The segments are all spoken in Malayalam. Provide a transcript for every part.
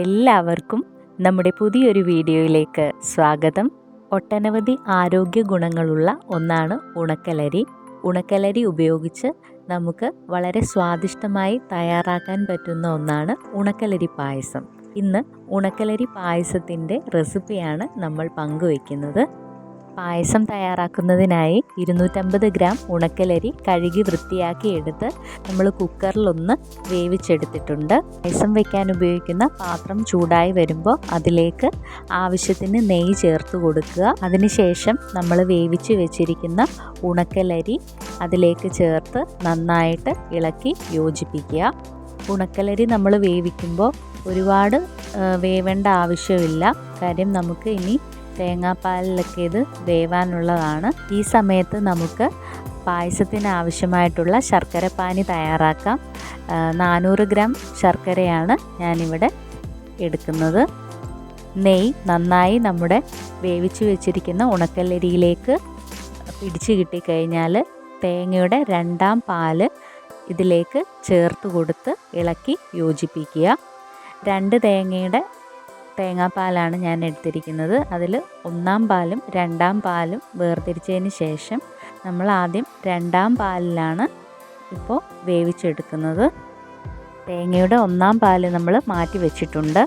എല്ലാവർക്കും നമ്മുടെ പുതിയൊരു വീഡിയോയിലേക്ക് സ്വാഗതം. ഒട്ടനവധി ആരോഗ്യ ഗുണങ്ങളുള്ള ഒന്നാണ് ഉണക്കലരി. ഉണക്കലരി ഉപയോഗിച്ച് നമുക്ക് വളരെ സ്വാദിഷ്ടമായി തയ്യാറാക്കാൻ പറ്റുന്ന ഒന്നാണ് ഉണക്കലരി പായസം. ഇന്ന് ഉണക്കലരി പായസത്തിന്റെ റെസിപ്പിയാണ് നമ്മൾ പങ്കുവയ്ക്കുന്നത്. പായസം തയ്യാറാക്കുന്നതിനായി ഇരുന്നൂറ്റമ്പത് ഗ്രാം ഉണക്കലരി കഴുകി വൃത്തിയാക്കി എടുത്ത് നമ്മൾ കുക്കറിലൊന്ന് വേവിച്ചെടുത്തിട്ടുണ്ട്. പായസം വയ്ക്കാൻ ഉപയോഗിക്കുന്ന പാത്രം ചൂടായി വരുമ്പോൾ അതിലേക്ക് ആവശ്യത്തിന് നെയ്യ് ചേർത്ത് കൊടുക്കുക. അതിനുശേഷം നമ്മൾ വേവിച്ച് വെച്ചിരിക്കുന്ന ഉണക്കലരി അതിലേക്ക് ചേർത്ത് നന്നായിട്ട് ഇളക്കി യോജിപ്പിക്കുക. ഉണക്കലരി നമ്മൾ വേവിക്കുമ്പോൾ ഒരുപാട് വേവേണ്ട ആവശ്യമില്ല. കാര്യം നമുക്ക് ഇനി തേങ്ങാപ്പാലിലൊക്കെ ഇത് വേവാനുള്ളതാണ്. ഈ സമയത്ത് നമുക്ക് പായസത്തിന് ആവശ്യമായിട്ടുള്ള ശർക്കര പാനി തയ്യാറാക്കാം. നാനൂറ് ഗ്രാം ശർക്കരയാണ് ഞാനിവിടെ എടുക്കുന്നത്. നെയ് നന്നായി നമ്മുടെ വേവിച്ച് വെച്ചിരിക്കുന്ന ഉണക്കല്ലരിയിലേക്ക് പിടിച്ച് കിട്ടിക്കഴിഞ്ഞാൽ തേങ്ങയുടെ രണ്ടാം പാൽ ഇതിലേക്ക് ചേർത്ത് കൊടുത്ത് ഇളക്കി യോജിപ്പിക്കുക. രണ്ട് തേങ്ങയുടെ തേങ്ങാപ്പാലാണ് ഞാൻ എടുത്തിരിക്കുന്നത്. അതിൽ ഒന്നാം പാലും രണ്ടാം പാലും വേർതിരിച്ചതിന് ശേഷം നമ്മൾ ആദ്യം രണ്ടാം പാലിലാണ് ഇപ്പോൾ വേവിച്ചെടുക്കുന്നത്. തേങ്ങയുടെ ഒന്നാം പാൽ നമ്മൾ മാറ്റി വെച്ചിട്ടുണ്ട്.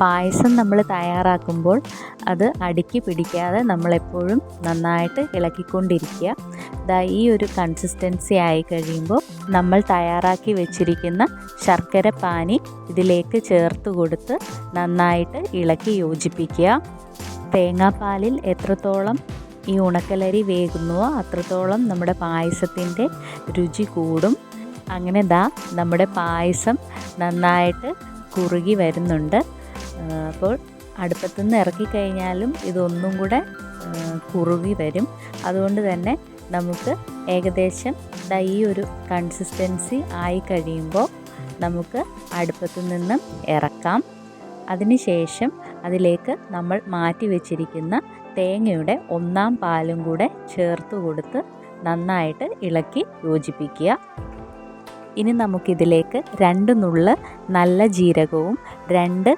പായസം നമ്മൾ തയ്യാറാക്കുമ്പോൾ അത് അടുക്കി പിടിക്കാതെ നമ്മളെപ്പോഴും നന്നായിട്ട് ഇളക്കിക്കൊണ്ടിരിക്കുക. ഈ ഒരു കൺസിസ്റ്റൻസി ആയി കഴിയുമ്പോൾ നമ്മൾ തയ്യാറാക്കി വെച്ചിരിക്കുന്ന ശർക്കര പാനി ഇതിലേക്ക് ചേർത്ത് കൊടുത്ത് നന്നായിട്ട് ഇളക്കി യോജിപ്പിക്കുക. തേങ്ങാപ്പാലിൽ എത്രത്തോളം ഈ ഉണക്കലരി വേകുന്നുവോ അത്രത്തോളം നമ്മുടെ പായസത്തിന്റെ രുചി കൂടും. അങ്ങനെ ദാ നമ്മുടെ പായസം നന്നായിട്ട് കുറുകി വരുന്നുണ്ട്. അപ്പോൾ അടുപ്പത്തുനിന്ന് ഇറക്കി കഴിഞ്ഞാലും ഇതൊന്നും കൂടെ കുറുകി വരും. അതുകൊണ്ട് തന്നെ നമുക്ക് ഏകദേശം ഈ ഒരു കൺസിസ്റ്റൻസി ആയി കഴിയുമ്പോൾ നമുക്ക് അടുപ്പത്തു നിന്നും ഇറക്കാം അതിനുശേഷം അതിലേക്ക് നമ്മൾ മാറ്റി വെച്ചിരിക്കുന്ന തേങ്ങയുടെ ഒന്നാം പാലും കൂടെ ചേർത്ത് കൊടുത്ത് നന്നായിട്ട് ഇളക്കി യോജിപ്പിക്കുക. ഇനി നമുക്കിതിലേക്ക് രണ്ട് നുള്ള് നല്ല ജീരകവും രണ്ട്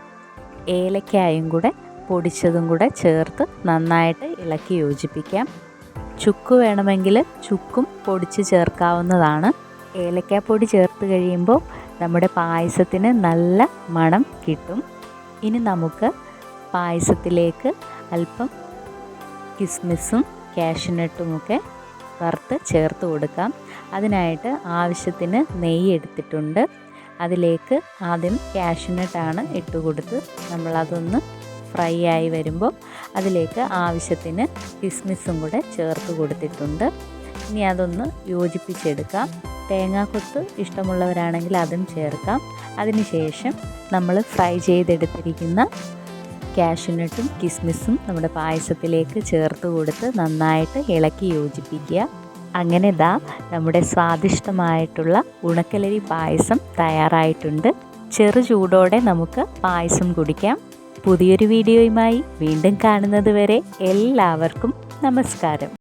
ഏലക്കായും കൂടെ പൊടിച്ചതും കൂടെ ചേർത്ത് നന്നായിട്ട് ഇളക്കി യോജിപ്പിക്കാം. ചുക്ക് വേണമെങ്കിൽ ചുക്കും പൊടിച്ച് ചേർക്കാവുന്നതാണ്. ഏലക്കാപ്പൊടി ചേർത്ത് കഴിയുമ്പോൾ നമ്മുടെ പായസത്തിന് നല്ല മണം കിട്ടും. ഇനി നമുക്ക് പായസത്തിലേക്ക് അല്പം കിസ്മിസും കാഷ്നട്ടുമൊക്കെ വറുത്ത് ചേർത്ത് കൊടുക്കാം. അതിനായിട്ട് ആവശ്യത്തിന് നെയ്യ് എടുത്തിട്ടുണ്ട്. അതിലേക്ക് ആദ്യം കാഷ്നട്ടാണ് ഇട്ട് കൊടുത്ത് നമ്മളതൊന്ന് ഫ്രൈ ആയി വരുമ്പോൾ അതിലേക്ക് ആവശ്യത്തിന് കിസ്മിസും കൂടെ ചേർത്ത് കൊടുത്തിട്ടുണ്ട്. ഇനി അതൊന്ന് യോജിപ്പിച്ചെടുക്കാം. തേങ്ങാക്കൊത്ത് ഇഷ്ടമുള്ളവരാണെങ്കിൽ അതും ചേർക്കാം. അതിനുശേഷം നമ്മൾ ഫ്രൈ ചെയ്തെടുത്തിരിക്കുന്ന കാഷ്യൂനട്ടും കിസ്മിസും നമ്മുടെ പായസത്തിലേക്ക് ചേർത്ത് കൊടുത്ത് നന്നായിട്ട് ഇളക്കി യോജിപ്പിക്കുക. അങ്ങനെ ദാ നമ്മുടെ സ്വാദിഷ്ടമായിട്ടുള്ള ഉണക്കലരി പായസം തയ്യാറായിട്ടുണ്ട്. ചെറു ചൂടോടെ നമുക്ക് പായസം കുടിക്കാം. പുതിയൊരു വീഡിയോയുമായി വീണ്ടും കാണുന്നത് വരെ എല്ലാവർക്കും നമസ്കാരം.